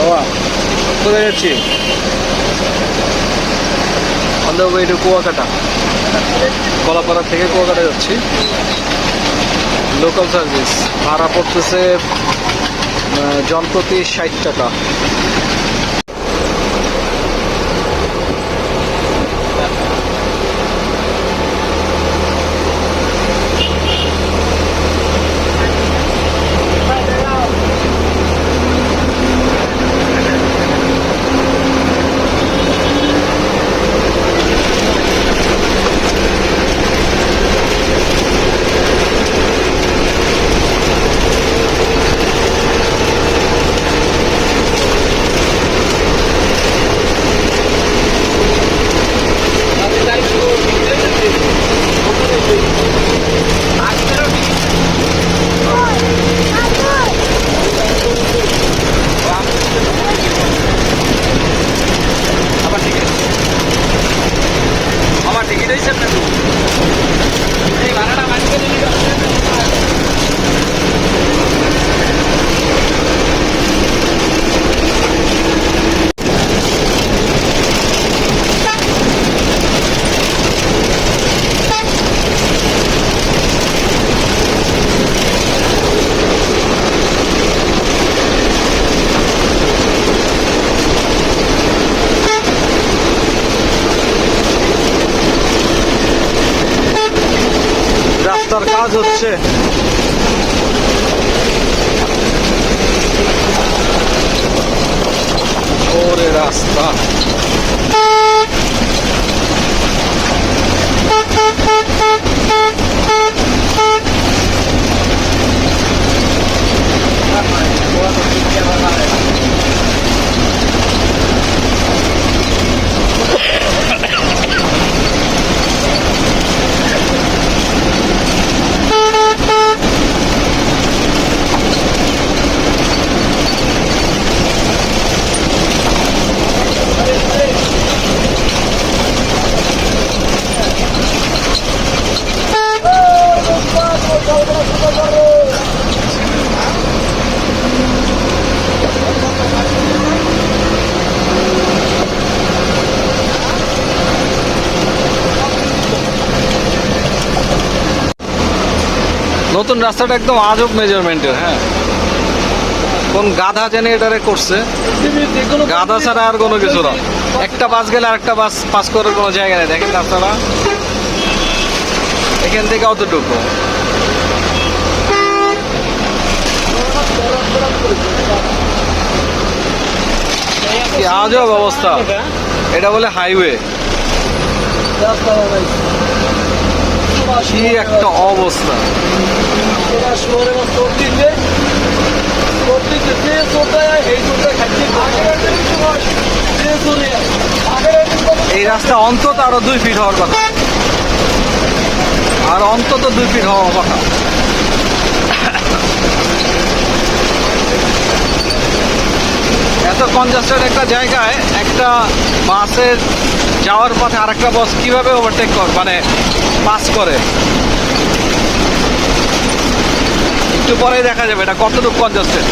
বাবা কোথায় যাচ্ছি? On the way to Kuakata. Kalapara থেকে কুয়াকাটা যাচ্ছি। লোকাল সার্ভিস ভাড়া পড়তেছে জনপ্রতি ষাট টাকা আমার টিকিট আমার টিকিট হয়েছে না এই ভাড়াটা মাঝে রাস্তার কাজ হচ্ছে ওরে রাস্তা রাস্তাটা একদম আজব মেজারমেন্টের হ্যাঁ। কোন গাধা জেনে এটারে করছে। গাধা ছাড়া আর কোনো কিছু না। একটা বাস গেলে আরেকটা বাস পাস করার কোনো জায়গা নেই। দেখেন রাস্তাটা। এখান থেকে অতটুকু। আজব অবস্থা। এটা বলে হাইওয়ে কি একটা অবস্থা। এই রাস্তা অন্তত আরও দুই ফিট হওয়ার কথা। আর অন্তত দুই ফিট হওয়ার কথা। এত কনজাস্টেড একটা জায়গায় একটা বাসের যাওয়ার পথে আরেকটা বস কীভাবে ওভারটেক কর? মানে পাস করে। একটু পরেই দেখা যাবে, এটা কতটুকু কনজাস্টেড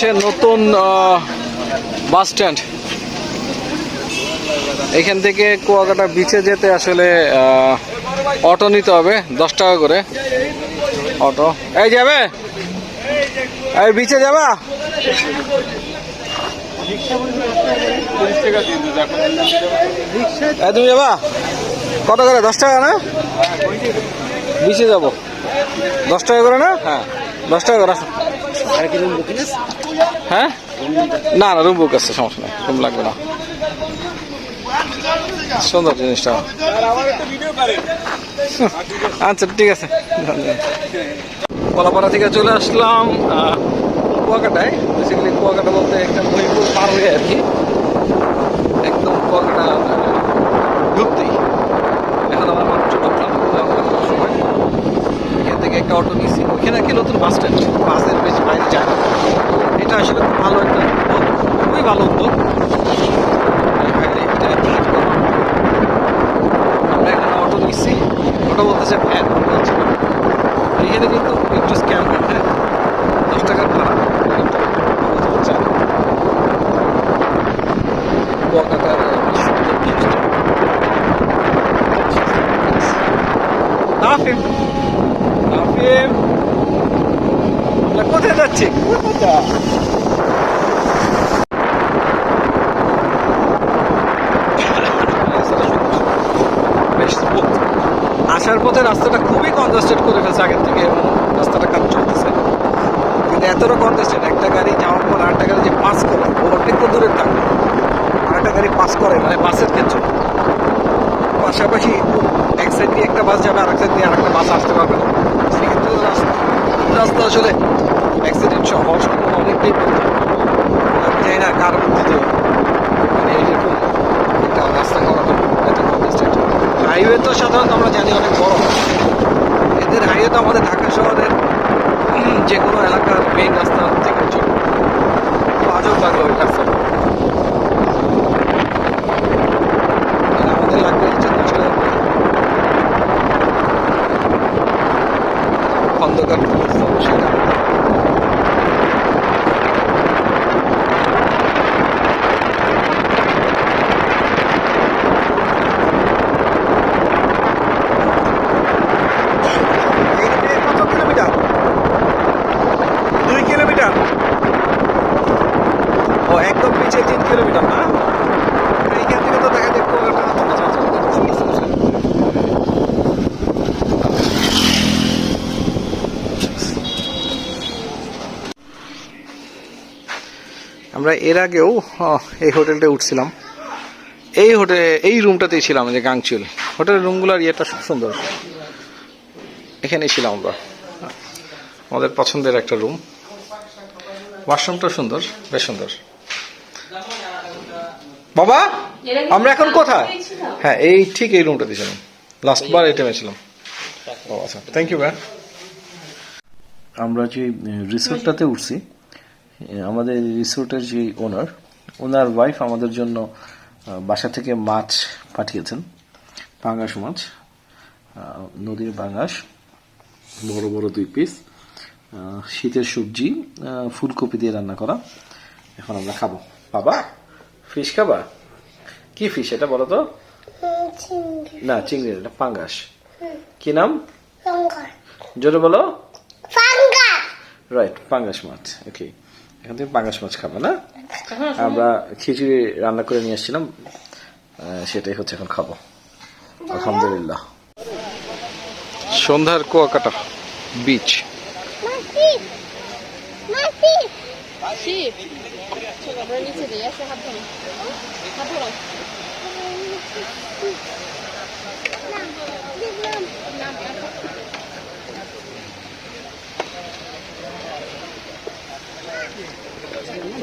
হচ্ছে নতুন বাস স্ট্যান্ড। এখান থেকে কুয়াকাটা বিচে যেতে আসলে অটো নিতে হবে, দশ টাকা করে। অটো এই যাবে? এই বিচে যাবা? তুমি যাবা? কত করে? দশ টাকা না? বিচে যাব। দশ টাকা করে না? হ্যাঁ দশ টাকা করে। হ্যাঁ? না না, রুম বুক আছে, সমস্যা নেই, রুম লাগবে না। সুন্দর জিনিসটা। আচ্ছা ঠিক আছে। কলাপাড়া থেকে চলে আসলাম কুয়াকাটায়। বেসিক্যালি কুয়াকাটা বলতে একটা মহিপুর পার হয়ে আর কি একদম কুয়াকাটা আহ, ঢুকতেই এখন আমার মাত্র ঢুকলাম আহ, সময় এখান থেকে একটা অটো নিয়েছি ওইখানে কি নতুন বাস স্ট্যান্ড বাসের বেশি বাইরে যায় না এটা আসলে খুব ভালো একটা উদ্যোগ খুবই ভালো উদ্যোগ আমি ভাবলি এটা কাজ করব। আমরা এখানে অটো নিচ্ছি অটো বলতেছে ভ্যান বলছে না। এখানে কিন্তু একটু স্ক্যাম করতে দশ টাকার ভাড়া কিন্তু অবশ্যই চায়। কুয়াকাটার সুন্দর জিনিসটা। আফিম আফিম আমরা কোথায় যাচ্ছি? কোথায় আসার পথে রাস্তাটা খুবই কনজাস্টেড করে ফেলছে আগের থেকে, এবং রাস্তাটা কাজ চলতেছে। কিন্তু এতটা কনজাস্টেড একটা গাড়ি যাওয়ার পর আরেকটা গাড়ি যে পাস করে ওভারটেক তো দূরের থাকবে আরেকটা গাড়ি পাস করে মানে বাসের ক্ষেত্রে। পাশাপাশি এক সাইড দিয়ে একটা বাস যাবে আর এক সাইড দিয়ে আর একটা বাস আসতে পারবে না সেক্ষেত্রে তো রাস্তা রাস্তা আসলে অ্যাক্সিডেন্ট সহ হওয়ার সম্ভাবনা অনেকটাই কমে যায়। আমি জানি না কার বুদ্ধিতে মানে এইরকম একটা রাস্তা করা হলো এত কনজাস্টেড হাইওয়ে তো সাধারণত আমরা জানি অনেক বড় এদের হাইওয়ে তো আমাদের ঢাকা শহরের উম, যে কোনো এলাকার মেইন রাস্তা থেকে ছোট আজব লাগল ওই রাস্তাটা আর আমাদের লাগবে হচ্ছে দশ টাকা করে। খন্দকার সেটা এইখানে কত কিলোমিটার দুই কিলোমিটার ও একদম পিছিয়ে তিন কিলোমিটার না এইখান থেকে তো দেখা যায় কুয়াকাটা আচ্ছা, আচ্ছা, আচ্ছা, আচ্ছা, আচ্ছা, আচ্ছা। আমরা এর আগেও এই হোটেলটা উঠছিলাম। এই হোটেল এই রুমটাতেই ছিলাম যে গাংচুল। হোটেলের রুমগুলোর ইয়েটা সুন্দর। এখানেই ছিলাম আমরা। আমাদের পছন্দের একটা রুম। ওয়াশরুমটা সুন্দর, বেশ সুন্দর। বাবা, আমরা এখন কোথায়? হ্যাঁ এই ঠিক এই রুমটাতে ছিলাম। লাস্ট বার এই টাইমে ছিলাম। আচ্ছা থ্যাংক ইউ ভাই আমরা যে রিসোর্টটাতে উঠছি আমাদের রিসোর্টের যে ওনার ওনার ওয়াইফ আমাদের জন্য বাসা থেকে মাছ পাঠিয়েছেন পাঙ্গাস মাছ নদীর পাঙ্গাস বড় বড় দুই পিস শীতের সবজি ফুলকপি দিয়ে রান্না করা। এখন আমরা খাব। বাবা ফিশ খাবা? কি ফিশ এটা বলো তো? না চিংড়ি এটা পাঙ্গাস কি নাম? জোরে বলো। রাইট পাঙ্গাস মাছ ওকে এখান থেকে পাঙ্গাস মাছ খাব না? আমরা খিচুড়ি রান্না করে নিয়ে আসছিলাম সেটাই হচ্ছে এখন খাব। আলহামদুলিল্লাহ। সন্ধ্যার কুয়াকাটা বিচ আমরা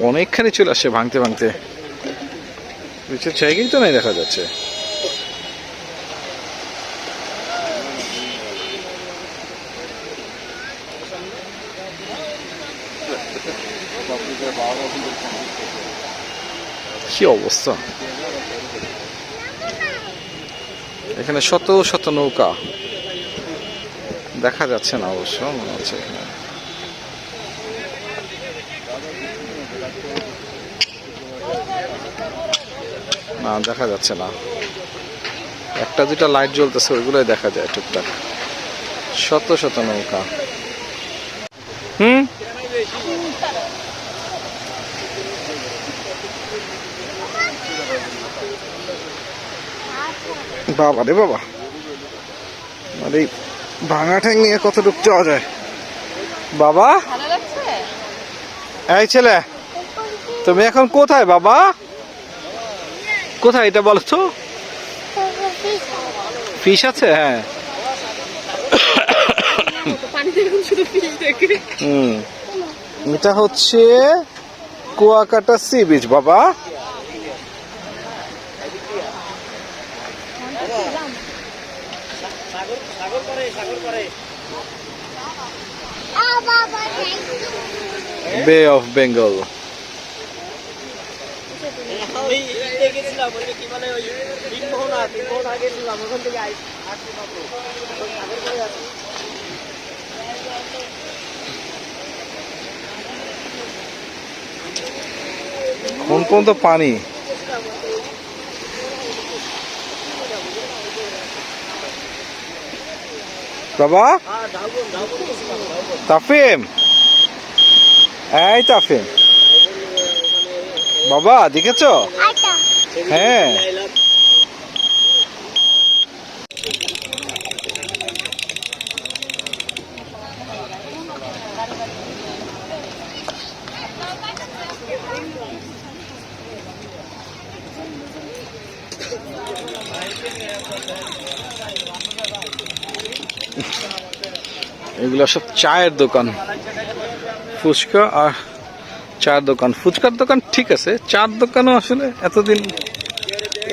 অনেকখানি চলে আসছে ভাঙতে ভাঙতে। বিচের জায়গায় তো নাই দেখা যাচ্ছে। কি অবস্থা? এখানে শত শত নৌকা। দেখা যাচ্ছে না অবশ্য, মনে হচ্ছে এখানে। না দেখা যাচ্ছে না। একটা দুটা লাইট জ্বলতেছে ওইগুলোই দেখা যায় টুকটাক। শত শত নৌকা। হুম? বাবা রে বাবা। আরে এই ভাঙা ঠ্যাং নিয়ে কতটুকু যাওয়া যায়? বাবা? এই ছেলে তুমি এখন কোথায় বাবা? কোথায় এটা বলো তো ফিশ আছে? হ্যাঁ। এটা হচ্ছে কুয়াকাটা সি বিচ, বাবা। বে অফ বেঙ্গল দেখেছিলাম ওই যে কি মানে ওই তিনমোহনা তিনমোহনা গেছিলাম ওখান থেকে আসছি করে কোন কোন তো পানি? বাবা? তাফিম? এই তাফিম। বাবা দেখেছ? হ্যাঁ। এগুলো সব চায়ের দোকান। ফুচকা আর চার দোকান। ফুচকার দোকান ঠিক আছে, চার দোকানও আসলে এতদিন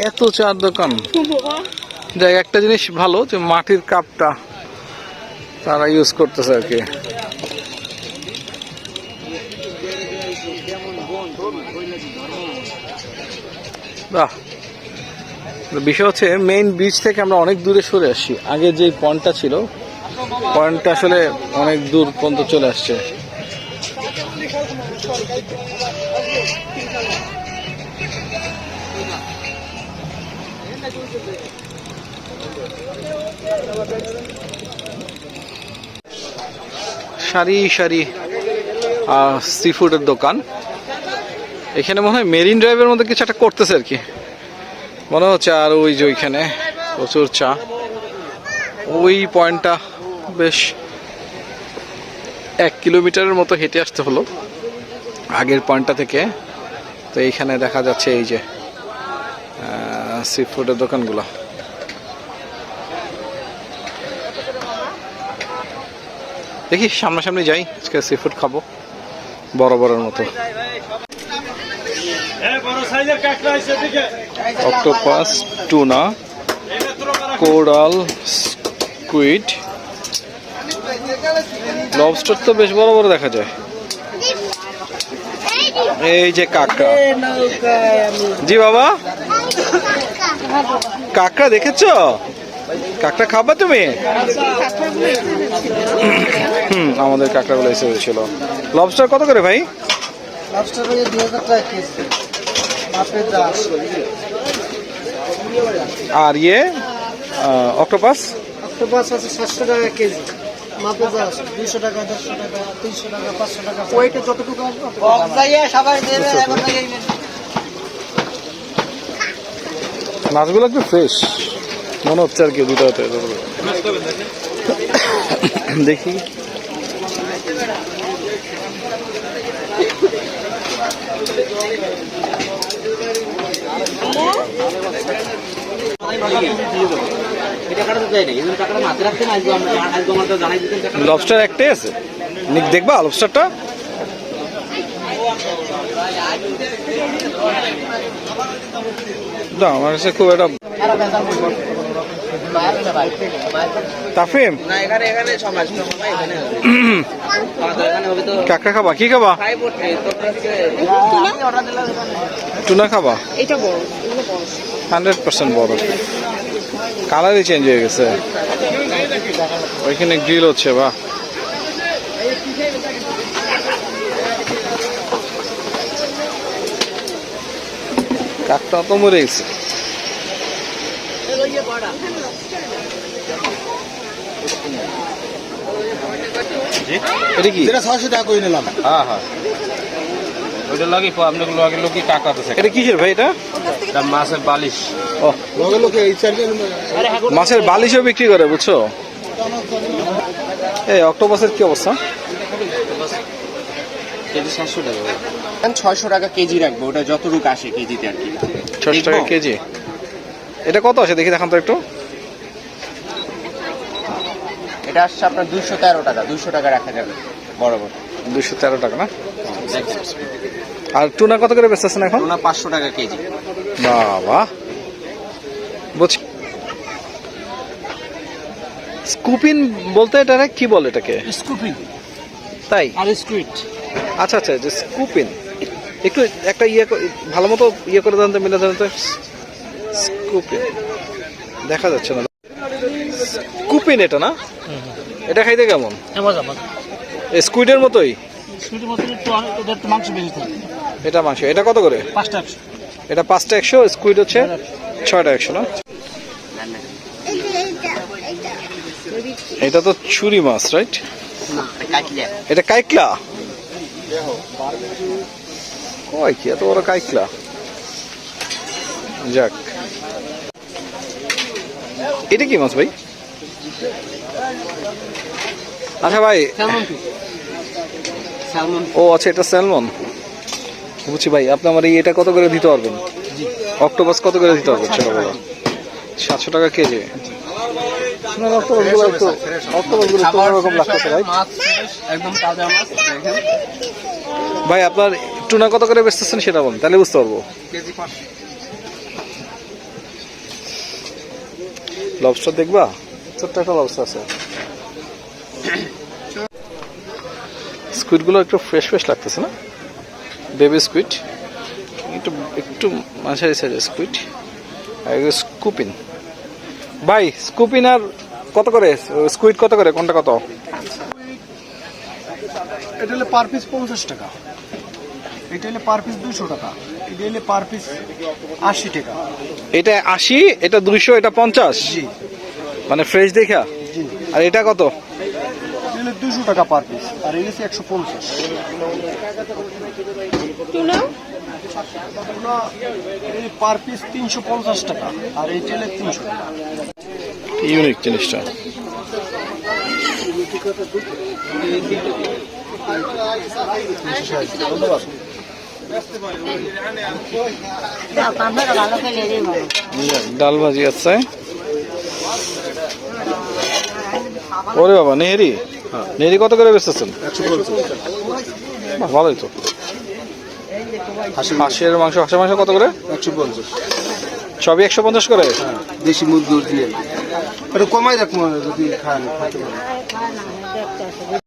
এত চার দোকান। যাই একটা জিনিস ভালো যে মাটির কাপটা তারা ইউজ করতেছে আর কি। বিষয় হচ্ছে মেইন বিচ থেকে আমরা অনেক দূরে সরে আসছি আগে যে পয়েন্টটা ছিল পয়েন্টটা আসলে অনেক দূর পর্যন্ত চলে আসছে। সারি সারি সি ফুডের দোকান। এখানে মনে হয় মেরিন ড্রাইভের মধ্যে কিছু একটা করতেছে আর কি। মনে হচ্ছে আর ওই যে ওইখানে প্রচুর চা। ওই পয়েন্টটা বেশ এক কিলোমিটারের মতো হেঁটে আসতে হলো আগের পয়েন্টটা থেকে। তো এইখানে দেখা যাচ্ছে এই যে সি ফুডের দোকানগুলো। দেখি, সামনাসামনি যাই, আজকে সি ফুড খাব, বড় বড়ের মতো। Octopus tuna coral squid lobster তো বেশ বড় বড় দেখা যায়। এই যে কাঁকড়া। জি বাবা। কাঁকড়া দেখেছ? কাঁকড়া খাবা তুমি? আমাদের কাঁকড়াগুলো এসে হয়েছিল লবস্টার কত করে ভাই? লবস্টার দুই হাজার টাকা কেজি। আর ইয়ে? অক্টোপাস অক্টোপাস আছে সাতশো টাকা কেজি। মাপের দাস দুইশো টাকা দেড়শো টাকা তিনশো টাকা পাঁচশো টাকা। ওইটা যতটুকু সবাই দেবে মাছগুলো একটু ফ্রেশ মনে হচ্ছে আর কি দুটো দেখি। লবস্টার একটাই আছে? নিক দেখবা লবস্টারটা না আমার কাছে খুব একটা তাফিম? কাঁকড়া খাবা? কি খাবা? টুনা খাবা? এটা বড়। হান্ড্রেড পার্সেন্ট বড়। কালারই চেঞ্জ হয়ে গেছে। ওইখানে গ্রিল হচ্ছে বা কাকটা তো মরে গেছে। এটা কি? ছয়শো টাকা করে নিলাম। হ্যাঁ হ্যাঁ। ওইটা লাগি আপনি লগে লোকে কাকা তো এটা কিসের ভাই এটা? এটা মাছের বালিশ। ও লগে লোকে এই চার মাছের বালিশও বিক্রি করে বুঝছ? এই অক্টোপাসের কি অবস্থা? কেজি সাতশো টাকা। ছয়শো টাকা কেজি রাখব ওটা যতটুকু আসে কেজিতে আর কি। ছশো টাকা কেজি? এটা কত আছে দেখি দেখান তো একটু। এটা আসছে আপনার দুইশো তেরো টাকা দুইশো টাকা রাখা যাবে বরাবর। দুইশো তেরো টাকা না? আর টুনা কত করে বেচতেছেন এখন? ওনা পাঁচশো টাকা কেজি। বাবা। বুঝছি স্কুপিন বলতে এটা কি বলে এটাকে? স্কুপিন। তাই? আর স্কুইড। আচ্ছা আচ্ছা যে স্কুপিন। একটু একটা ইয়ে ভালো মতো ইয়ে করে দেন তো মিলে দেন তো। স্কুপিন। দেখা যাচ্ছে না। স্কুপিন এটা না? এটা খাইতে কেমন? স্কুইডের মতোই? স্কুইডের মধ্যে একটু এটা একটু মাংস বেশি থাকে। এটা মাংস। এটা কত করে? পাঁচটা একশো। এটা পাঁচটা একশো স্কুইড হচ্ছে ছয়টা একশো না? এটা তো ছুরি মাছ রাইট? এটা কাইকলা? কয় কি এত বড় কাইকলা? যাক। এটা কি মাছ ভাই? আচ্ছা ভাই ও আচ্ছা এটা স্যালমন বুঝছি ভাই আপনি আমার এই এটা কত করে দিতে পারবেন? অক্টোপাস কত করে দিতে পারবেন ছোট বড় সাতশো টাকা কেজি। আপনার একটু অক্টোপাস একটু অন্যরকম লাগতেছে ভাই। একদম তাজা মাছ দেখেন। ভাই আপনার টুনা কত করে বেচতেছেন সেটা বলুন তাহলে বুঝতে পারব। লবস্টার দেখবা? ছোট্ট একটা লবস্টার আছে। স্কুইডগুলো একটু ফ্রেশ ফ্রেশ লাগতেছে না? বেবি স্কুইড একটু একটু মাঝারি সাইজের স্কুইড আর স্কুপিন ভাই স্কুপিন আর কত করে? স্কুইড কত করে? কোনটা কত? এটা হলে পার পিস পঞ্চাশ টাকা। এটা হলে পার পিস দুশো টাকা। এটা হলে পার পিস আশি টাকা। এটা আশি এটা দুইশো এটা পঞ্চাশ? জি। মানে ফ্রেশ দেখা? জি। আর এটা কত? দুশো টাকা পার পিস আর এই একশো পঞ্চাশ। টুনা পার পিস তিনশো পঞ্চাশ টাকা আর এই হলে তিনশো টাকা। ইউনিক জিনিসটা। ডাল ভাজি আছে। ওরে বাবা নেহেরি। নেহেরি কত করে বেচতেছেন? ভালোই তো। হাঁসের মাংস হাঁসের মাংস কত করে? একশো পঞ্চাশ। সবই একশো পঞ্চাশ করে? দেশি মুরগি দিয়ে। একটু কমাই রাখব যদি খান